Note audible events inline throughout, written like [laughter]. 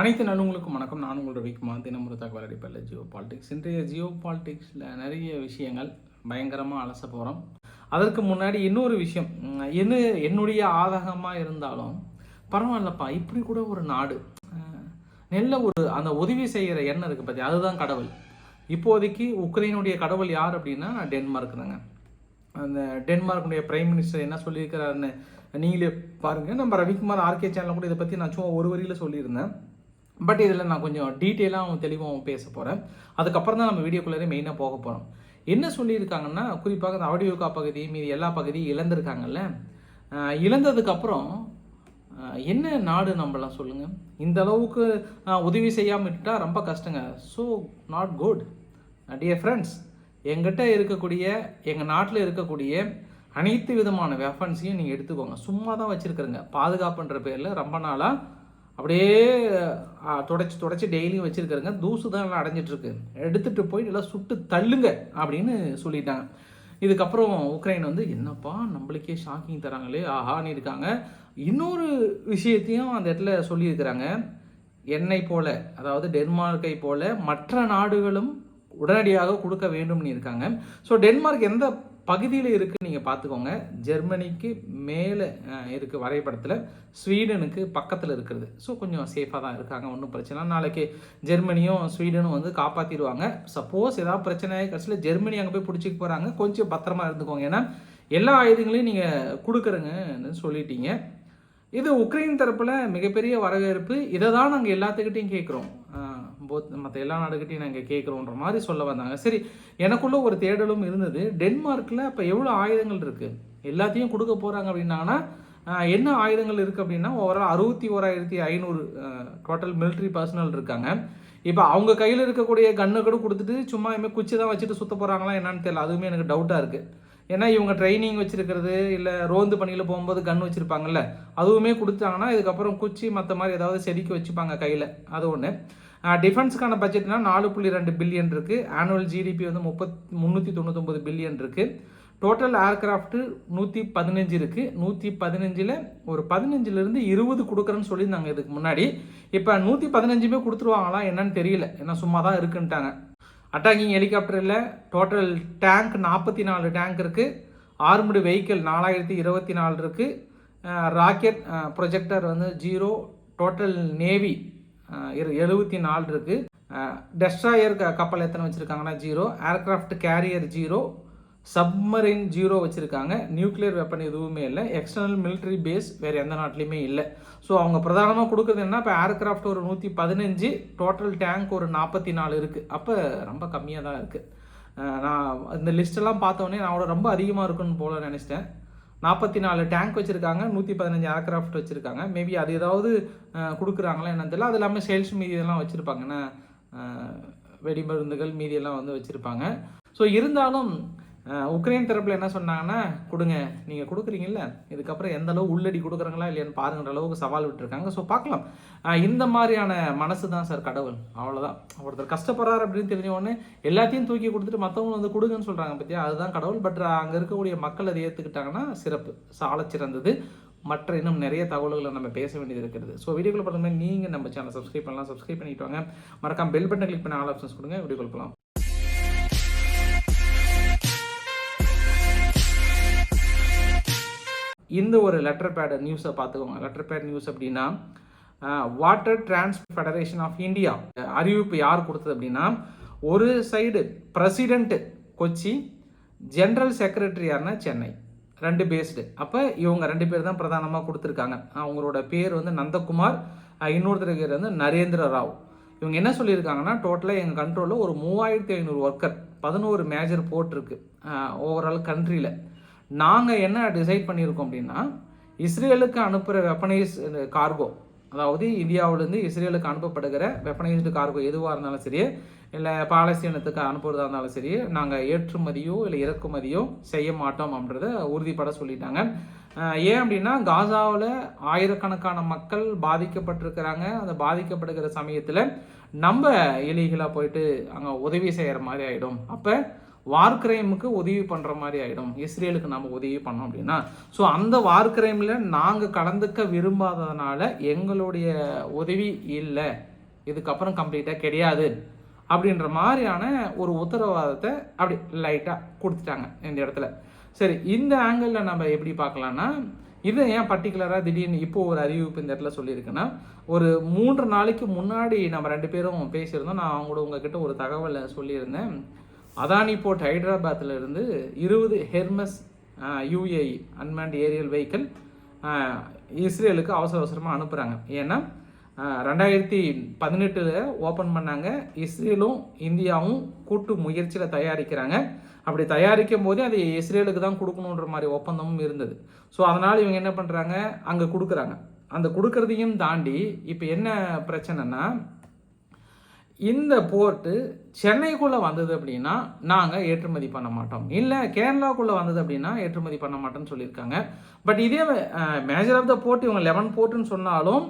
அனைத்து நலுங்களுக்கும் வணக்கம். நான் உங்களோட ரவிக்குமார். தினமுறை தகவல் அடிப்படையில் ஜியோ பாலிடிக்ஸ். இன்றைய ஜியோ பாலிடிக்ஸில் நிறைய விஷயங்கள் பயங்கரமாக அலச போகிறோம் அதற்கு முன்னாடி இன்னொரு விஷயம். என்ன என்னுடைய ஆதகமாக இருந்தாலும் பரவாயில்லப்பா இப்படி கூட ஒரு நாடு நல்ல ஒரு அந்த உதவி செய்கிற எண்ணம் இருக்குது பற்றி அதுதான் கடவுள். இப்போதைக்கு உக்ரைனுடைய கடவுள் யார் அப்படின்னா டென்மார்க் தாங்க. அந்த டென்மார்க்குடைய பிரைம் மினிஸ்டர் என்ன சொல்லியிருக்கிறாருன்னு நீங்களே பாருங்கள் நம்ம ரவிக்குமார் ஆர்கே சேனலில் கூட இதை பற்றி நான் சும்மா ஒரு வரியில் சொல்லியிருந்தேன். பட் இதில் நான் கொஞ்சம் டீட்டெயிலாக தெளிவாகவும் பேச போகிறேன் அதுக்கப்புறம் தான் நம்ம வீடியோக்குள்ளே மெயினாக போக போகிறோம் என்ன சொல்லியிருக்காங்கன்னா குறிப்பாக அந்த ஆடியோகா பகுதி மீதி எல்லா பகுதியும் இழந்திருக்காங்கல்ல? இழந்ததுக்கப்புறம் என்ன நாடு நம்மளாம் சொல்லுங்கள் இந்த அளவுக்கு உதவி செய்யாமல் விட்டால் ரொம்ப கஷ்டங்க. So not good dear friends எங்கிட்ட இருக்கக்கூடிய எங்கள் நாட்டில் இருக்கக்கூடிய அனைத்து விதமான வெஃபன்ஸையும் நீங்கள் எடுத்துக்கோங்க. சும்மா தான் வச்சுருக்குறங்க. பாதுகாப்புன்ற பேரில் ரொம்ப நாளாக அப்படியே தொடச்சி தொடச்சி டெய்லியும் வச்சுருக்குறங்க. தூசு தான் எல்லாம் அடைஞ்சிட்ருக்கு. எடுத்துகிட்டு போய் நல்லா சுட்டு தள்ளுங்க அப்படின்னு சொல்லிட்டாங்க. இதுக்கப்புறம் உக்ரைன் வந்து என்னப்பா நம்மளுக்கே ஷாக்கிங் தராங்களே. ஆஹான்னு இருக்காங்க. இன்னொரு விஷயத்தையும் அந்த இடத்துல சொல்லியிருக்கிறாங்க. என்னை போல அதாவது டென்மார்க்கை போல மற்ற நாடுகளும் உடனடியாக கொடுக்க வேண்டும்னு இருக்காங்க. ஸோ டென்மார்க் எந்த பகுதியில் இருக்குது நீங்கள் பார்த்துக்கோங்க ஜெர்மனிக்கு மேலே இருக்குது வரைபடத்தில். ஸ்வீடனுக்கு பக்கத்தில் இருக்கிறது. ஸோ கொஞ்சம் சேஃபாக தான் இருக்காங்க. ஒன்றும் பிரச்சனை இல்லை. நாளைக்கு ஜெர்மனியும் ஸ்வீடனும் வந்து காப்பாற்றிடுவாங்க சப்போஸ் ஏதாவது பிரச்சனை கடைசியில் ஜெர்மனி அங்கே போய் பிடிச்சிக்க போகிறாங்க கொஞ்சம் பத்திரமா இருந்துக்கோங்க. ஏன்னா எல்லா ஆயுதங்களையும் நீங்கள் கொடுக்குறங்கன்னு சொல்லிட்டீங்க. இது உக்ரைன் தரப்பில் மிகப்பெரிய வரவேற்பு. இதை தான் நாங்கள் எல்லாத்துக்கிட்டையும் கேட்குறோம். போத் மற்ற எல்லா நாடுகிட்டையும் நாங்கள் கேட்குறோன்ற மாதிரி சொல்ல வந்தாங்க. சரி எனக்குள்ள ஒரு தேடலும் இருந்தது. டென்மார்க்கில் அப்போ எவ்வளோ ஆயுதங்கள் இருக்குது எல்லாத்தையும் கொடுக்க போகிறாங்க அப்படின்னாங்கன்னா என்ன ஆயுதங்கள் இருக்குது அப்படின்னா ஓவரால் அறுபத்தி ஓராயிரத்தி ஐநூறு டோட்டல் மிலிட்ரி பர்சனல் இருக்காங்க. இப்போ அவங்க கையில் இருக்கக்கூடிய கண்ணை கூட கொடுத்துட்டு சும்மா இனிமேல் குச்சி தான் வச்சுட்டு சுத்த போகிறாங்களா என்னன்னு தெரியல. அதுவுமே எனக்கு டவுட்டாக இருக்குது ஏன்னா இவங்க ட்ரைனிங் வச்சுருக்கிறது இல்லை ரோந்து பணியில் போகும்போது கன் வச்சுருப்பாங்கல்ல அதுவுமே கொடுத்தாங்கன்னா இதுக்கப்புறம் குச்சி மற்ற மாதிரி ஏதாவது செதுக்கி வச்சுப்பாங்க கையில். அது ஒன்று டிஃபென்ஸ்க்கான பட்ஜெட்னா நாலு புள்ளி ரெண்டு பில்லியன் இருக்குது ஆனுவல் ஜிடிபி வந்து முப்பத் முந்நூற்றி தொண்ணூத்தொம்பது பில்லியன் இருக்குது டோட்டல் ஏர்க்ராஃப்ட்டு நூற்றி பதினஞ்சு இருக்குது நூற்றி பதினஞ்சில் ஒரு பதினஞ்சுலேருந்து இருபது கொடுக்குறேன்னு சொல்லியிருந்தாங்க இதுக்கு முன்னாடி. இப்போ நூற்றி பதினஞ்சுமே கொடுத்துருவாங்களா என்னன்னு தெரியல. ஏன்னா சும்மா தான் இருக்குன்ட்டாங்க அட்டாக்கிங் ஹெலிகாப்டரில் டோட்டல் டேங்க் நாற்பத்தி நாலு டேங்க் இருக்குது ஆர்முடு வெஹிக்கிள் நாலாயிரத்தி இருபத்தி நாலு இருக்குது ராக்கெட் ப்ரொஜெக்டர் வந்து ஜீரோ டோட்டல் நேவி எழுபத்தி நாலு இருக்குது டெஸ்ட்ராயர் கப்பல் எத்தனை வச்சுருக்காங்கன்னா zero aircraft carrier zero submarine zero வச்சுருக்காங்க. நியூக்ளியர் வெப்பன் எதுவுமே இல்லை. எக்ஸ்டர்னல் மிலிட்ரி பேஸ் வேறு எந்த நாட்டிலையுமே இல்லை. ஸோ அவங்க பிரதானமாக கொடுக்குறது என்ன? இப்போ ஏர்க்ராஃப்ட் ஒரு நூற்றி பதினஞ்சு டோட்டல் டேங்க் ஒரு நாற்பத்தி நாலு இருக்குது அப்போ ரொம்ப கம்மியாக தான் இருக்குது நான் இந்த லிஸ்ட்டெல்லாம் பார்த்தோன்னே நான் ரொம்ப அதிகமாக இருக்குன்னு போல நினச்சிட்டேன். நாற்பத்தி நாலு டேங்க் வச்சுருக்காங்க நூற்றி பதினஞ்சு ஏர்க்ராஃப்ட் வச்சுருக்காங்க. மேபி அது ஏதாவது கொடுக்குறாங்களா என்னன்னு தெரியல. அது இல்லாமல் சேல்ஸ் மீதி எல்லாம் வச்சுருப்பாங்க. ஏன்னா வெடிமருந்துகள் மீதியெல்லாம் வந்து வச்சுருப்பாங்க. ஸோ இருந்தாலும் உக்ரைன் தரப்பில் என்ன சொன்னாங்கன்னா கொடுங்க நீங்கள் கொடுக்குறீங்கல்ல இதுக்கப்புறம் எந்த அளவு உள்ளடி கொடுக்குறாங்களா இல்லையான்னு பாருங்கிற அளவுக்கு சவால் விட்டுருக்காங்க. ஸோ பார்க்கலாம். இந்த மாதிரியான மனசு தான் சார் கடவுள். அவ்வளோதான் ஒருத்தர் கஷ்டப்படுறாரு அப்படின்னு தெரிஞ்ச உடனே எல்லாத்தையும் தூக்கி கொடுத்துட்டு மற்றவங்க வந்து கொடுங்கன்னு சொல்கிறாங்க பற்றியா அதுதான் கடவுள். பட் அங்கே இருக்கக்கூடிய மக்கள் அதை ஏற்றுக்கிட்டாங்கன்னா சிறப்பு. சாலை சிறந்தது. மற்ற இன்னும் நிறைய தகவல்களை நம்ம பேச வேண்டியது இருக்கிறது ஸோ வீடியோக்குள்ள பார்த்தோம்னா நீங்கள் நம்ம சேனல் சப்ஸ்கிரைப் பண்ணலாம். சப்ஸ்கிரைப் பண்ணிட்டு வாங்க. மறக்காம பெல் பட்டன் கிளிக் பண்ண ஆல் ஆப்ஷன்ஸ் கொடுங்க. வீடியோ போகலாம் இந்த ஒரு லெட்டர் பேட் நியூஸை பார்த்துக்கோங்க. லெட்டர் பேட் நியூஸ் அப்படின்னா water trans federation of India அறிவிப்பு யார் கொடுத்தது அப்படின்னா ஒரு side president Kochi general secretary யாருன்னா சென்னை. ரெண்டு பேஸ்டு அப்போ இவங்க ரெண்டு பேர் தான் பிரதானமாக கொடுத்துருக்காங்க. அவங்களோட பேர் வந்து நந்தகுமார் இன்னொருத்தர் பேர் வந்து நரேந்திர ராவ். இவங்க என்ன சொல்லியிருக்காங்கன்னா டோட்டலாக எங்கள் கண்ட்ரோலில் ஒரு மூவாயிரத்தி ஐநூறு ஒர்க்கர் பதினோரு மேஜர் போர்ட் ஓவரால் கண்ட்ரியில் நாங்கள் என்ன டிசைட் பண்ணியிருக்கோம் அப்படின்னா இஸ்ரேலுக்கு அனுப்புகிற வெப்பனைஸ் கார்கோ அதாவது இந்தியாவிலேருந்து இஸ்ரேலுக்கு அனுப்பப்படுகிற வெப்பனைஸ்டு கார்கோ எதுவாக இருந்தாலும் சரி இல்லை பாலஸ்தீனத்துக்கு அனுப்புறதா இருந்தாலும் சரி நாங்கள் ஏற்றுமதியோ இல்லை இறக்குமதியோ செய்ய மாட்டோம் அப்படின்றத உறுதிப்பட சொல்லிட்டாங்க. ஏன் அப்படின்னா காசாவில் ஆயிரக்கணக்கான மக்கள் பாதிக்கப்பட்டிருக்கிறாங்க. அந்த பாதிக்கப்படுகிற சமயத்தில் நம்ம எலிகளாக போயிட்டு அங்கே உதவி செய்கிற மாதிரி ஆகிடும் அப்போ வார் கிரைமுக்கு உதவி பண்ணுற மாதிரி ஆகிடும் இஸ்ரேலுக்கு நம்ம உதவி பண்ணோம் அப்படின்னா. ஸோ அந்த வார் கிரைமில் நாங்கள் கலந்துக்க விரும்பாததுனால எங்களுடைய உதவி இல்லை. இதுக்கப்புறம் கம்ப்ளீட்டாக கிடையாது. அப்படின்ற மாதிரியான ஒரு உத்தரவாதத்தை அப்படி லைட்டாக கொடுத்துட்டாங்க இந்த இடத்துல. சரி இந்த ஆங்கிளில் நம்ம எப்படி பார்க்கலான்னா இது ஏன் பர்டிகுலராக திடீர்னு இப்போ ஒரு அறிவிப்பு இந்த இடத்துல சொல்லியிருக்குன்னா ஒரு மூன்று நாளைக்கு முன்னாடி நம்ம ரெண்டு பேரும் பேசியிருந்தோம். நான் அவங்களோட உங்ககிட்ட ஒரு தகவலை சொல்லியிருந்தேன். அதானி போர்ட் ஹைதராபாத்தில் இருந்து இருபது Hermes UAE unmanned aerial vehicle இஸ்ரேலுக்கு அவசர அவசரமாக அனுப்புகிறாங்க ஏன்னா ரெண்டாயிரத்தி பதினெட்டில் ஓப்பன் பண்ணாங்க. இஸ்ரேலும் இந்தியாவும் கூட்டு முயற்சியில் தயாரிக்கிறாங்க. அப்படி தயாரிக்கும் போதே அது இஸ்ரேலுக்கு தான் கொடுக்கணுன்ற மாதிரி ஒப்பந்தமும் இருந்தது. ஸோ அதனால் இவங்க என்ன பண்ணுறாங்க அங்கே கொடுக்குறாங்க. அந்த கொடுக்கறதையும் தாண்டி இப்போ என்ன பிரச்சனைனா இந்த போர்ட்டு சென்னைக்குள்ளே வந்தது அப்படின்னா நாங்கள் ஏற்றுமதி பண்ண மாட்டோம். இல்லை கேரளாக்குள்ளே வந்தது அப்படின்னா ஏற்றுமதி பண்ண மாட்டோம்னு சொல்லியிருக்காங்க. பட் இதே மேஜர் ஆஃப் த போர்ட் இவங்க லெவன் போர்ட்டுன்னு சொன்னாலும்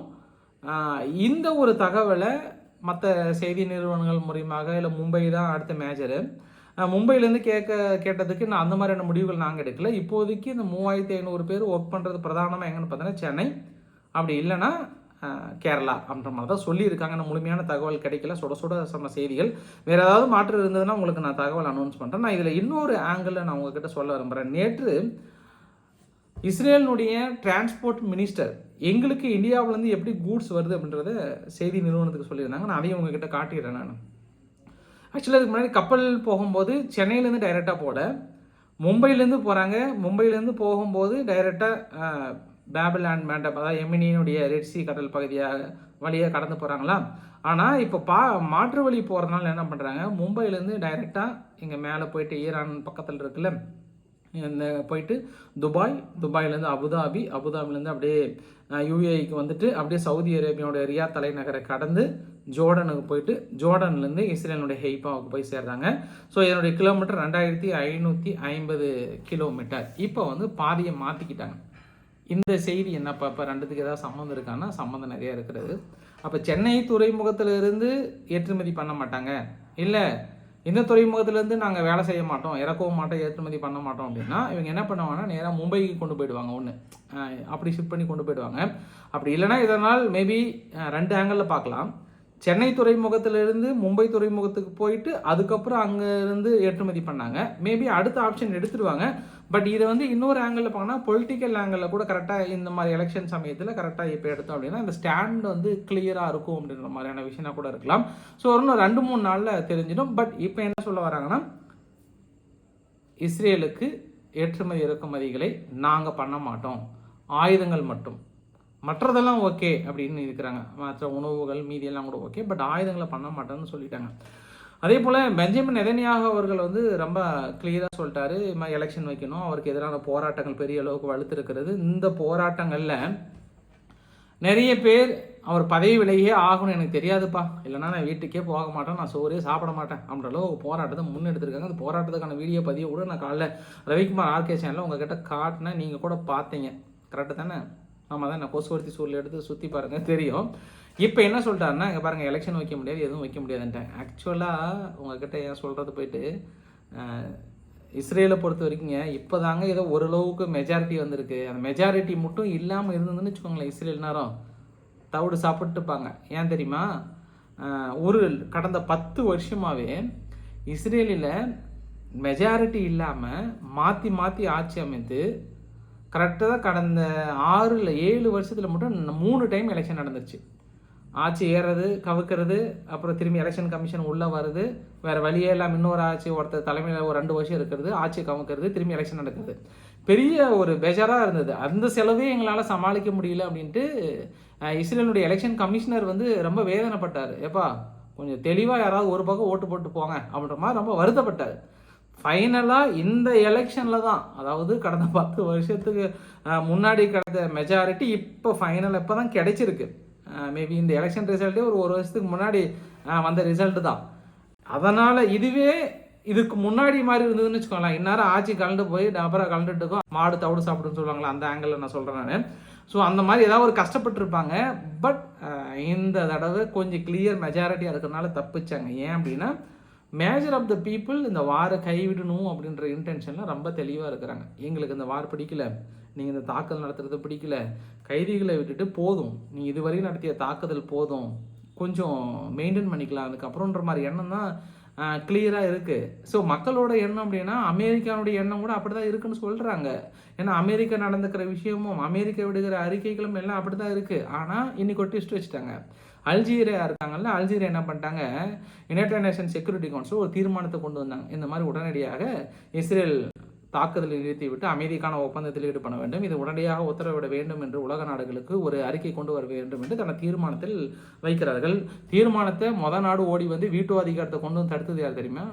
இந்த ஒரு தகவலை மற்ற செய்தி நிறுவனங்கள் மூலியமாக இல்லை மும்பை தான் அடுத்த மேஜரு மும்பையிலேருந்து கேட்க கேட்டதுக்கு நான் அந்த மாதிரியான முடிவுகள் நாங்கள் எடுக்கல. இப்போதைக்கு இந்த மூவாயிரத்தி ஐநூறு பேர் ஒர்க் பண்ணுறது பிரதானமாக எங்கன்னு பார்த்தீங்கன்னா சென்னை. அப்படி இல்லைன்னா கேரளா அப்படின்ற மாதிரி தான் சொல்லியிருக்காங்க. நான் முழுமையான தகவல் கிடைக்கல. சுட சுட சம செய்திகள். வேறு ஏதாவது மாற்றம் இருந்ததுன்னா உங்களுக்கு நான் தகவல் அனௌன்ஸ் பண்ணுறேன் நான் இதில் இன்னொரு ஆங்கிளில் நான் உங்ககிட்ட சொல்ல விரும்புகிறேன் நேற்று இஸ்ரேலினுடைய டிரான்ஸ்போர்ட் மினிஸ்டர் எங்களுக்கு இந்தியாவிலேருந்து எப்படி கூட்ஸ் வருது அப்படின்றத செய்தி நிறுவனத்துக்கு சொல்லியிருந்தாங்க. நான் அதையும் உங்ககிட்ட காட்டிடுறேன் நான். ஆக்சுவலாக அதுக்கு முன்னாடி கப்பல் போகும்போது சென்னையிலேருந்து டைரெக்டாக போட மும்பையிலேருந்து போகிறாங்க மும்பையிலேருந்து போகும்போது டைரெக்டாக பேபிள் அண்ட் மேண்டப் அதாவது எமினியினுடைய ரெட்சி கடல் பகுதியாக வழியாக கடந்து போகிறாங்களா ஆனால் இப்போ பா மாற்று வழி போகிறதுனால என்ன பண்ணுறாங்க மும்பையிலேருந்து டைரெக்டாக இங்கே மேலே போயிட்டு ஈரான் பக்கத்தில் இருக்குல்ல இந்த போயிட்டு துபாய் துபாயிலேருந்து அபுதாபி அபுதாபிலேருந்து அப்படியே யூஏக்கு வந்துட்டு அப்படியே சவுதி அரேபியாவுடைய ரியா தலைநகரை கடந்து ஜோர்டனுக்கு போயிட்டு ஜோர்டன்லேருந்து இஸ்ரேலுடைய ஹெய்பாவுக்கு போய் சேர்றாங்க. ஸோ இதனுடைய கிலோமீட்டர் ரெண்டாயிரத்தி ஐநூற்றி ஐம்பது கிலோமீட்டர் இப்போ வந்து பாதியை மாற்றிக்கிட்டாங்க இந்த செய்தி என்னப்பா இப்போ ரெண்டுத்துக்கு ஏதாவது சம்மந்தம் இருக்கான்னா சம்மந்தம் நிறையா இருக்கிறது. அப்போ சென்னை துறைமுகத்திலிருந்து ஏற்றுமதி பண்ண மாட்டாங்க. இல்லை இந்த துறைமுகத்திலேருந்து நாங்கள் வேலை செய்ய மாட்டோம் இறக்கவும் மாட்டோம் ஏற்றுமதி பண்ண மாட்டோம் அப்படின்னா இவங்க என்ன பண்ணுவாங்கன்னா நேராக மும்பைக்கு கொண்டு போயிடுவாங்க ஒன்று அப்படி ஷிஃப்ட் பண்ணி கொண்டு போயிடுவாங்க. அப்படி இல்லைனா இதனால் மேபி ரெண்டு ஆங்கிளில் பார்க்கலாம். சென்னை துறைமுகத்திலிருந்து மும்பை துறைமுகத்துக்கு போயிட்டு அதுக்கப்புறம் அங்கேருந்து ஏற்றுமதி பண்ணாங்க. மேபி அடுத்த ஆப்ஷன் எடுத்துருவாங்க பட் இதை வந்து இன்னொரு ஆங்கிளில் போனால் பொலிட்டிக்கல் ஆங்கிளில் கூட கரெக்டாக இந்த மாதிரி எலெக்ஷன் சமயத்தில் கரெக்டாக இப்போ எடுத்தோம் அப்படின்னா இந்த ஸ்டாண்ட் வந்து கிளியராக இருக்கும் அப்படின்ற மாதிரியான விஷயம் கூட இருக்கலாம். ஸோ இன்னும் ரெண்டு மூணு நாளில் தெரிஞ்சிடும். பட் இப்போ என்ன சொல்ல வராங்கன்னா இஸ்ரேலுக்கு ஏற்றுமதி இறக்குமதிகளை நாங்கள் பண்ண மாட்டோம். ஆயுதங்கள் மட்டும். மற்றதெல்லாம் ஓகே அப்படின்னு இருக்கிறாங்க. மற்ற உணவுகள் மீதியெல்லாம் கூட ஓகே பட் ஆயுதங்களை பண்ண மாட்டேன்னு சொல்லிட்டாங்க. அதே போல் பெஞ்சமின் நெதன்யாக அவர்கள் வந்து ரொம்ப கிளியராக சொல்லிட்டாரு. மாதிரி எலெக்ஷன் வைக்கணும். அவருக்கு எதிரான போராட்டங்கள் பெரிய அளவுக்கு வலுத்திருக்கிறது இந்த போராட்டங்களில் நிறைய பேர் அவர் பதவி விலகியே ஆகணும் எனக்கு தெரியாதுப்பா. இல்லைனா நான் வீட்டுக்கே போக மாட்டேன். நான் சோறே சாப்பிட மாட்டேன். அப்படின்ற அளவு போராட்டத்தை முன்னெடுத்திருக்காங்க. அந்த போராட்டத்துக்கான வீடியோ பதிவு கூட நான் காலைல ரவிக்குமார் ஆர்கே சேனலில் உங்ககிட்ட காட்டினேன். நீங்கள் கூட பார்த்தீங்க. கரெக்டு தானே? ஆமாம் தான் நான் கொசுவர்த்தி சூழல் எடுத்து சுற்றி பாருங்கள் தெரியும். இப்போ என்ன சொல்லிட்டாருன்னா இங்கே பாருங்கள் எலெக்ஷன் வைக்க முடியாது எதுவும் வைக்க முடியாதுன்ட்டேன். ஆக்சுவலாக உங்ககிட்ட ஏன் சொல்கிறது போயிட்டு இஸ்ரேலை பொறுத்த வரைக்குங்க இப்போ தாங்க ஏதோ ஓரளவுக்கு மெஜாரிட்டி வந்திருக்கு. அந்த மெஜாரிட்டி மட்டும் இல்லாமல் இருந்ததுன்னு வச்சுக்கோங்களேன் இஸ்ரேல் நேரம் தவிடு சாப்பிட்டுப்பாங்க. ஏன் தெரியுமா? ஒரு கடந்த பத்து வருஷமாகவே இஸ்ரேலில் மெஜாரிட்டி இல்லாமல் மாற்றி மாற்றி ஆட்சி அமைத்து கரெக்டாக கடந்த ஆறு இல்லை ஏழு வருஷத்தில் மட்டும் மூணு டைம் எலெக்ஷன் நடந்துச்சு ஆட்சி ஏறுறது கவுக்கிறது அப்புறம் திரும்பி எலெக்ஷன் கமிஷன் உள்ளே வருது வேறு வழியே எல்லாம் இன்னொரு ஆட்சி ஒருத்தர் தலைமையில் ஒரு ரெண்டு வருஷம் இருக்கிறது ஆட்சி கவுக்கிறது திரும்பி எலெக்ஷன் நடக்குது. பெரிய ஒரு பெஜராக இருந்தது. அந்த செலவே எங்களால் சமாளிக்க முடியல அப்படின்ட்டு இஸ்ரேலுடைய எலெக்ஷன் கமிஷனர் வந்து ரொம்ப வேதனைப்பட்டார். எப்பா கொஞ்சம் தெளிவாக யாராவது ஒரு பக்கம் ஓட்டு போட்டு போங்க அப்படின்ற மாதிரி ரொம்ப வருத்தப்பட்டார். ஃபைனலாக இந்த எலெக்ஷனில் தான். அதாவது கடந்த பத்து வருஷத்துக்கு முன்னாடி கிடைத்த மெஜாரிட்டி இப்போ ஃபைனல் இப்போ தான் கிடைச்சிருக்கு. மேபி இந்த எலெக்ஷன் ரிசல்ட்டே ஒரு ஒரு வருஷத்துக்கு முன்னாடி வந்த ரிசல்ட்டு தான். அதனால் இதுவே இதுக்கு முன்னாடி மாதிரி இருந்ததுன்னு வச்சுக்கோங்களேன். இந்நேரம் ஆட்சி கலந்து போய் டபரா கலந்துட்டு இருக்கோம். மாடு தவிடு சாப்பிடுன்னு சொல்லுவாங்களா அந்த ஆங்கிளில் நான் சொல்கிறேன் நான். ஸோ அந்த மாதிரி ஏதாவது ஒரு கஷ்டப்பட்டுருப்பாங்க. பட் இந்த தடவை கொஞ்சம் கிளியர் மெஜாரிட்டியாக இருக்கிறதுனால தப்பிச்சாங்க. ஏன் அப்படின்னா மேஜர் ஆஃப் த பீப்புள் இந்த வாரை கைவிடணும் அப்படின்ற இன்டென்ஷனில் ரொம்ப தெளிவாக இருக்கிறாங்க. எங்களுக்கு இந்த வார் பிடிக்கல. நீங்கள் இந்த தாக்குதல் நடத்துறது பிடிக்கல. கைதிகளை விட்டுட்டு போதும். நீ இதுவரை நடத்திய தாக்குதல் போதும். கொஞ்சம் மெயின்டைன் பண்ணிக்கலாம். அதுக்கப்புறம்ன்ற மாதிரி எண்ணம் தான் கிளியராக இருக்குது ஸோ மக்களோட எண்ணம் அப்படின்னா அமெரிக்காவுடைய எண்ணம் கூட அப்படி தான் இருக்குன்னு சொல்கிறாங்க ஏன்னா அமெரிக்கா நடந்துக்கிற விஷயமும் அமெரிக்கா விடுகிற அறிக்கைகளும் எல்லாம் அப்படி தான் இருக்குது ஆனால் இன்னைக்கு ஒரு ட்விஸ்ட் வச்சுட்டாங்க. அல்ஜீரியா இருக்காங்கல்ல அல்ஜீரியா என்ன பண்ணிட்டாங்க? யுனைடெட் நேஷன் செக்யூரிட்டி கவுன்சில் ஒரு தீர்மானத்தை கொண்டு வந்தாங்க. இந்த மாதிரி உடனடியாக இஸ்ரேல் தாக்குதலை நிறுத்திவிட்டு அமைதிக்கான ஒப்பந்தத்தில் ஈடுபட வேண்டும். இது உடனடியாக உத்தரவிட வேண்டும் என்று உலக நாடுகளுக்கு ஒரு அறிக்கை கொண்டு வர வேண்டும் என்று தன தீர்மானத்தில் வைக்கிறார்கள். தீர்மானத்தை மொத நாடு ஓடி வந்து வீட்டு அதிகாரத்தை கொண்டு வந்து தடுத்தது யார் தெரியுமா?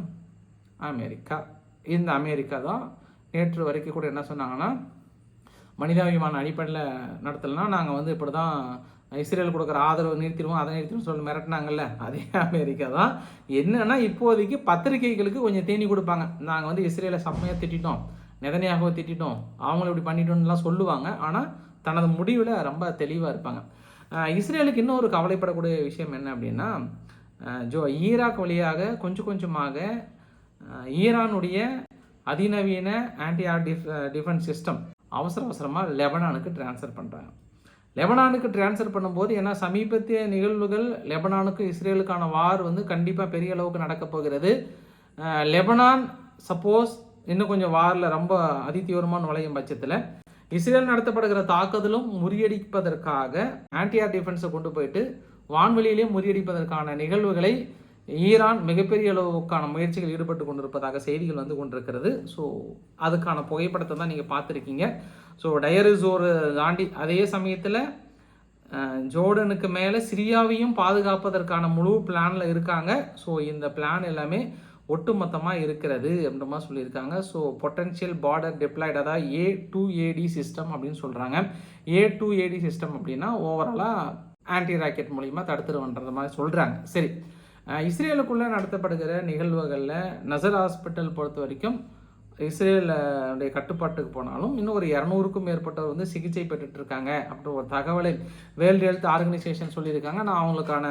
அமெரிக்கா. இந்த அமெரிக்கா தான் நேற்று வரைக்கும் கூட என்ன சொன்னாங்கன்னா மனிதாபிமான அடிப்படையில் நடத்தலைன்னா நாங்கள் வந்து இப்படி தான் இஸ்ரேல் கொடுக்குற ஆதரவு நிறுத்திடுவோம் அதை நிறுத்திடும் சொல்லி மிரட்டினாங்கல்ல? அதே அமெரிக்கா தான். என்னென்னா இப்போதைக்கு பத்திரிகைகளுக்கு கொஞ்சம் தேனி கொடுப்பாங்க. நாங்கள் வந்து இஸ்ரேலை செம்மையாக திட்டிட்டோம். நிதனையாகவோ திட்டிட்டோம். அவங்கள இப்படி பண்ணிட்டோம்லாம் சொல்லுவாங்க. ஆனால் தனது முடிவில் ரொம்ப தெளிவாக இருப்பாங்க. இஸ்ரேலுக்கு இன்னும் ஒரு கவலைப்படக்கூடிய விஷயம் என்ன அப்படின்னா ஜோ ஈராக் வழியாக கொஞ்சம் கொஞ்சமாக ஈரானுடைய அதிநவீன anti air def defence system அவசர அவசரமாக லெபனானுக்கு ட்ரான்ஸ்ஃபர் பண்ணுறாங்க லெபனானுக்கு ட்ரான்ஸ்ஃபர் பண்ணும்போது ஏன்னா சமீபத்திய நிகழ்வுகள் லெபனானுக்கும் இஸ்ரேலுக்கான வார் வந்து கண்டிப்பாக பெரிய அளவுக்கு நடக்கப் போகிறது. லெபனான் சப்போஸ் இன்னும் கொஞ்சம் வாரில் ரொம்ப அதிதீவிரமான நுழையும் பட்சத்தில் இஸ்ரேல் நடத்தப்படுகிற தாக்குதலும் முறியடிப்பதற்காக ஆன்டிஆர் டிஃபென்ஸை கொண்டு போயிட்டு வான்வெளியிலே முறியடிப்பதற்கான நிகழ்வுகளை ஈரான் மிகப்பெரிய அளவுக்கான முயற்சிகள் ஈடுபட்டு கொண்டிருப்பதாக செய்திகள் வந்து கொண்டிருக்கிறது. ஸோ அதுக்கான புகைப்படத்தை தான் நீங்கள் பார்த்துருக்கீங்க. ஸோ டயரிசோர் தாண்டி அதே சமயத்தில் ஜோர்டனுக்கு மேலே சிரியாவையும் பாதுகாப்பதற்கான முழு பிளானில் இருக்காங்க. ஸோ இந்த பிளான் எல்லாமே ஒட்டுமொத்தமாக இருக்கிறது அப்படின்ற சொல்லியிருக்காங்க. ஸோ பொட்டன்ஷியல் பார்டர் டிப்ளாய்ட் அதாவது ஏ டூ ஏடி சிஸ்டம் அப்படின்னு சொல்கிறாங்க ஏ டூ ஏடி சிஸ்டம் அப்படின்னா ஓவராலாக ஆன்டி ராக்கெட் மூலிமா தடுத்துருவன்ற மாதிரி சொல்கிறாங்க சரி இஸ்ரேலுக்குள்ளே நடத்தப்படுகிற நிகழ்வுகளில் நசர் ஹாஸ்பிட்டல் பொறுத்த வரைக்கும் இஸ்ரேலுடைய கட்டுப்பாட்டுக்கு போனாலும் இன்னும் ஒரு இரநூறுக்கும் மேற்பட்டவர் வந்து சிகிச்சை பெற்றுட்டு இருக்காங்க அப்படின்ற ஒரு தகவலை வேர்ல்டு ஹெல்த் ஆர்கனைசேஷன் சொல்லியிருக்காங்க. நான் அவங்களுக்கான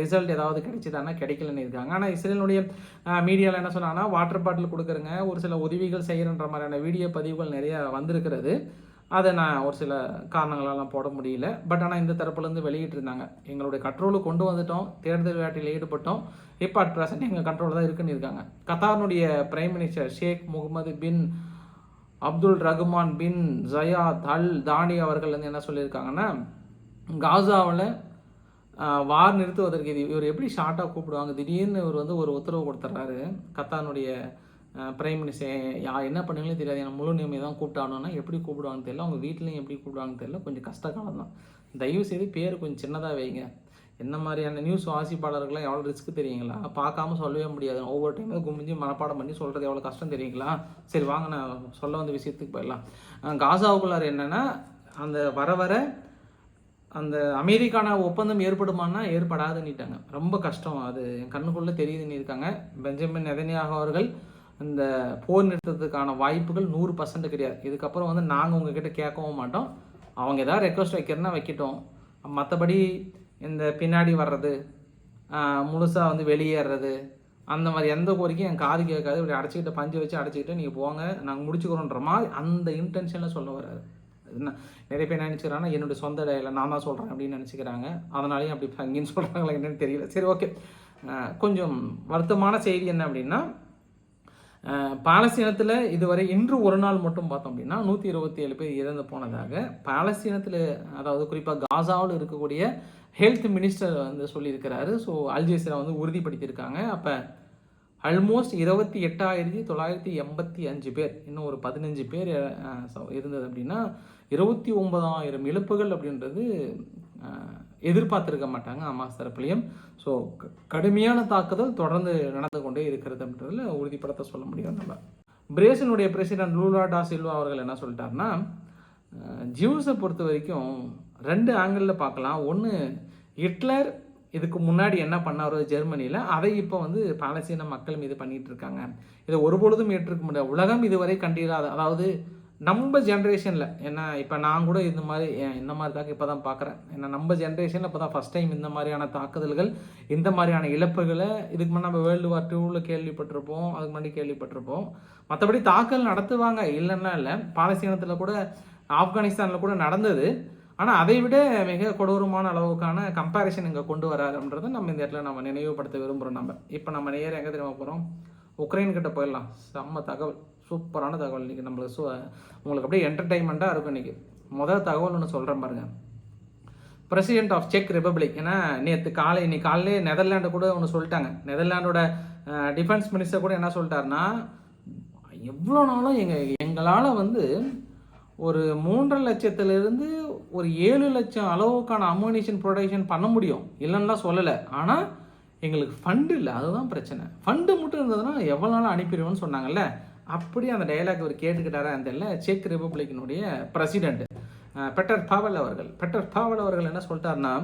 ரிசல்ட் ஏதாவது கிடைச்சிதானா? கிடைக்கலன்னு இருக்காங்க. ஆனால் இஸ்ரேலுடைய மீடியாவில் என்ன சொன்னாங்கன்னா வாட்டர் பாட்டில் கொடுக்குறங்க ஒரு சில உதவிகள் செய்கிறன்ற மாதிரியான வீடியோ பதிவுகள் நிறையா வந்திருக்கிறது. அதை நான் ஒரு சில காரணங்களெல்லாம் போட முடியல. பட் ஆனால் இந்த தரப்புலேருந்து வெளியிட்டிருந்தாங்க. எங்களுடைய கண்ட்ரோலு கொண்டு வந்துட்டோம். தேர்தல் வேட்டையில் ஈடுபட்டோம். இப்போ அட் ப்ரெசன்ட் எங்கள் கண்ட்ரோலில் தான் இருக்குன்னு இருக்காங்க. கத்தாருடைய prime minister Sheikh Mohammed bin Abdul Rahman bin Jassim Al Thani அவர்கள் வந்து என்ன சொல்லியிருக்காங்கன்னா காசாவில் வார் நிறுத்துவதற்கு இது இவர் எப்படி ஷார்ட்டாக கூப்பிடுவாங்க? திடீர்னு இவர் வந்து ஒரு உத்தரவு கொடுத்துட்றாரு கத்தானுடைய பிரைம் மினிஸ்டர் யா என்ன பண்ணுங்களே தெரியாது. எனக்கு முழு நியமி தான் கூப்பிட்டானோன்னா எப்படி கூப்பிடுவாங்கன்னு தெரியல. அவங்க வீட்லேயும் எப்படி கூப்பிடுவாங்கன்னு தெரியல. கொஞ்சம் கஷ்ட காலம் தான் தயவு செய்து பேர் கொஞ்சம் சின்னதாக வைங்க. என்ன மாதிரியான நியூஸ் வாசிப்பாளர்கள்லாம் எவ்வளோ ரிஸ்க் தெரியுங்களா? பார்க்காம சொல்லவே முடியாது. ஒவ்வொரு டைமும் குமிஞ்சு மனப்பாடம் பண்ணி சொல்கிறது எவ்வளோ கஷ்டம் தெரியுங்களா? சரி வாங்க நான் சொல்ல வந்த விஷயத்துக்கு போயிடலாம். காசாவுக்குள்ளார் என்னென்னா அந்த வர வர அந்த அமெரிக்கான ஒப்பந்தம் ஏற்படுமானா ஏற்படாதுன்னுட்டாங்க. ரொம்ப கஷ்டம். அது என் கண்ணுக்குள்ளே தெரியுதுன்னு இருக்காங்க பெஞ்சமின் நெதனியாக அவர்கள் இந்த போர் நிறுத்தத்துக்கான வாய்ப்புகள் நூறு பர்சன்ட் கிடையாது. இதுக்கப்புறம் வந்து நாங்கள் உங்ககிட்ட கேட்கவும் மாட்டோம். அவங்க ஏதாவது ரெக்வஸ்ட் வைக்கிறதுனா வைக்கட்டும். மற்றபடி இந்த பின்னாடி வர்றது முழுசாக வந்து வெளியேறது அந்த மாதிரி எந்த கோரிக்கையும் என் காது கேட்காது. இப்படி அடைச்சிக்கிட்டு பஞ்சு வச்சு அடைச்சிக்கிட்டு நீங்கள் போங்க நாங்கள் முடிச்சுக்கிறோன்ற மாதிரி அந்த இன்டென்ஷனில் சொல்ல வராது என்ன நிறைய பேர் நினச்சிக்கிறாங்கன்னா என்னுடைய சொந்த இல்லை நான் தான் சொல்கிறேன் அப்படின்னு நினச்சிக்கிறாங்க. அதனாலையும் அப்படி அங்கேன்னு சொல்கிறாங்களா என்னன்னு தெரியல. சரி ஓகே கொஞ்சம் வருத்தமான செய்தி என்ன அப்படின்னா பாலஸ்தீனத்தில் இதுவரை இன்று ஒரு நாள் மட்டும் பார்த்தோம் அப்படின்னா நூற்றி இருபத்தி ஏழு பேர் இறந்து போனதாக பாலஸ்தீனத்தில் அதாவது குறிப்பாக காசாவில் இருக்கக்கூடிய ஹெல்த் மினிஸ்டர் வந்து சொல்லியிருக்கிறாரு. ஸோ அல்ஜீசிரா வந்து உறுதிப்படுத்தியிருக்காங்க. அப்போ ஆல்மோஸ்ட் இருபத்தி எட்டாயிரத்தி தொள்ளாயிரத்தி எண்பத்தி அஞ்சு பேர் இன்னும் ஒரு பதினஞ்சு பேர் இருந்தது அப்படின்னா இருபத்தி ஒன்பதாயிரம் இழப்புகள் அப்படின்றது எதிர்பார்த்துருக்க மாட்டாங்க. அமாஸ் தரப்புலையும் ஸோ கடுமையான தாக்குதல் தொடர்ந்து நடந்து கொண்டே இருக்கிறது அப்படின்றதுல உறுதிப்படுத்த சொல்ல முடியும் நம்ம. பிரேசிலுடைய பிரசிடென்ட் லூலா டா சில்வா அவர்கள் என்ன சொல்லிட்டாருன்னா ஜியூஸை பொறுத்த வரைக்கும் ரெண்டு ஆங்கிளில் பார்க்கலாம். ஒன்று ஹிட்லர் இதுக்கு முன்னாடி என்ன பண்ணாரோ ஜெர்மனியில் அதை இப்போ வந்து பாலஸ்தீன மக்கள் மீது பண்ணிகிட்டு இருக்காங்க. இதை ஒருபொழுதும் ஏற்றுக்க முடியாது. உலகம் இதுவரை கண்டிராத அதாவது நம்ம ஜென்ரேஷனில் ஏன்னா இப்போ நான் கூட இந்த மாதிரி ஏன் இந்த மாதிரி தாக்க இப்போ தான் பார்க்குறேன் ஏன்னா நம்ம ஜென்ரேஷனில் இப்போ தான் ஃபஸ்ட் டைம் இந்த மாதிரியான தாக்குதல்கள் இந்த மாதிரியான இழப்புகளை இதுக்கு முன்னாடி நம்ம வேர்ல்டு வார் டூவில் கேள்விப்பட்டிருப்போம் அதுக்கு முன்னாடி கேள்விப்பட்டிருப்போம். மற்றபடி தாக்கல் நடத்துவாங்க இல்லைன்னா இல்லை. பாலஸ்தீனத்தில் கூட ஆப்கானிஸ்தானில் கூட நடந்தது. ஆனால் அதை விட மிக கொடூரமான அளவுக்கான கம்பேரிசன் இங்கே கொண்டு வராதுன்றது நம்ம இந்த இடத்துல நம்ம நினைவுபடுத்த விரும்புகிறோம் நம்ம. இப்போ நம்ம நேரம் எங்கே திரும்ப போகிறோம் உக்ரைன் கிட்ட போயிடலாம். செம்ம தகவல். சூப்பரான தகவல். இன்றைக்கி நம்மளுக்கு சு உங்களுக்கு அப்படியே என்டர்டைன்மெண்ட்டாக இருக்கும் இன்றைக்கி முதல் தகவல் ஒன்று சொல்கிறேன் பாருங்க. பிரசிடென்ட் ஆஃப் செக் ரிப்பப்ளிக் ஏன்னா நேற்று காலை இன்னைக்கு காலையிலே நெதர்லாண்டு கூட ஒன்று சொல்லிட்டாங்க. நெதர்லாண்டோட டிஃபென்ஸ் மினிஸ்டர் கூட என்ன சொல்லிட்டாருன்னா எவ்வளோ நாளும் எங்கள் எங்களால் வந்து ஒரு மூன்றரை லட்சத்துலேருந்து ஒரு ஏழு லட்சம் அளவுக்கான அமோனிஷன் ப்ரொடக்ஷன் பண்ண முடியும். இல்லைன்னுலாம் சொல்லலை. ஆனால் எங்களுக்கு ஃபண்டு இல்லை. அதுதான் பிரச்சனை. ஃபண்டு மட்டும் இருந்ததுன்னா எவ்வளோ நாளும் அனுப்பிடுவோன்னு சொன்னாங்கல்ல. அப்படி அந்த டயலாக் அவர் கேட்டுக்கிட்டாரா தெரியல. செக் ரிப்பப்ளிக்கினுடைய பிரசிடெண்ட் பெட்டர் பாவல் அவர்கள். பெட்டர் பாவல் அவர்கள் என்ன சொல்லிட்டாருன்னா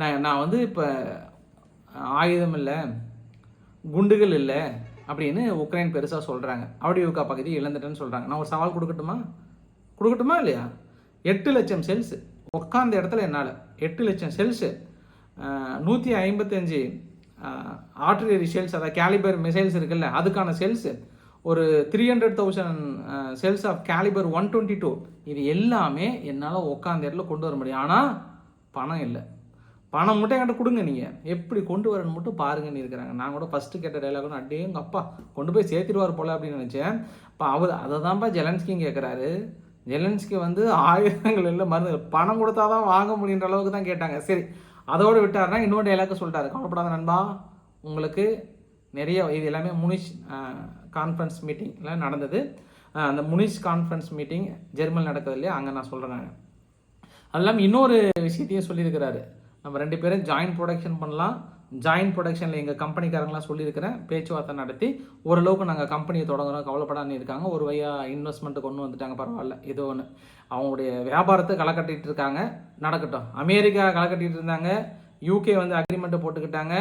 நான் நான் வந்து இப்போ ஆயுதம் இல்லை குண்டுகள் இல்லை அப்படின்னு உக்ரைன் பெருசாக சொல்கிறாங்க அவடியூக்கா பகுதி இழந்துட்டேன்னு சொல்கிறாங்க நான் ஒரு சவால் கொடுக்கட்டுமா? கொடுக்கட்டுமா இல்லையா? எட்டு லட்சம் செல்ஸ் உட்காந்த இடத்துல என்னால். எட்டு லட்சம் செல்ஸு நூற்றி ஐம்பத்தஞ்சு ஆர்டிலரி செல்ஸ் அதாவது கேலிபர் மிசைல்ஸ் இருக்குல்ல அதுக்கான செல்ஸு ஒரு three hundred thousand shells of calibre one twenty two இது எல்லாமே என்னால் உட்காந்த இடத்துல கொண்டு வர முடியும். ஆனால் பணம் இல்லை. பணம் மட்டும் என்கிட்ட கொடுங்க நீங்கள் எப்படி கொண்டு வரணும் மட்டும் பாருங்கன்னு இருக்கிறாங்க. நான் கூட ஃபஸ்ட்டு கேட்ட டைலாக் அட்டே எங்கள் அப்பா கொண்டு போய் சேர்த்துடுவார் போல அப்படின்னு நினச்சேன். இப்போ அவர் அதை தான்ப்பா ஜெலன்ஸ்கியும் கேட்குறாரு ஜெலன்ஸ்கி வந்து ஆயுதங்கள் இல்லை மருந்து பணம் கொடுத்தா தான் வாங்க முடியுன்ற அளவுக்கு தான் கேட்டாங்க. சரி அதோடு விட்டார்னா இன்னொரு டைலாக்கு சொல்லிட்டாரு. கவலைப்படாத நண்பா உங்களுக்கு நிறைய இது எல்லாமே முனிஷ் கான்ஃபரன்ஸ் மீட்டிங்கில் நடந்தது. அந்த முனிஷ் கான்ஃபரன்ஸ் மீட்டிங் ஜெர்மன் நடக்குது இல்லையா? அங்கே நான் சொல்கிறேன் நான். அது இல்லாமல் இன்னொரு விஷயத்தையும் சொல்லியிருக்கிறாரு. நம்ம ரெண்டு பேரும் ஜாயின்ட் ப்ரொடக்ஷன் பண்ணலாம். ஜாயின்ட் ப்ரொடக்ஷனில் எங்கள் கம்பெனிக்காரங்களாம் சொல்லியிருக்கிறேன். பேச்சுவார்த்தை நடத்தி ஓரளவுக்கு நாங்கள் கம்பெனியை தொடங்குறோம். கவலைப்படாமல் இருக்காங்க. ஒரு வழியாக இன்வெஸ்ட்மெண்ட்டு கொண்டு வந்துட்டாங்க. பரவாயில்ல. இது ஒன்று அவங்களுடைய வியாபாரத்தை களை கட்டிகிட்டு இருக்காங்க. நடக்கட்டும். அமெரிக்கா களை கட்டிகிட்டு இருந்தாங்க. யூகே வந்து அக்ரிமெண்ட்டை போட்டுக்கிட்டாங்க.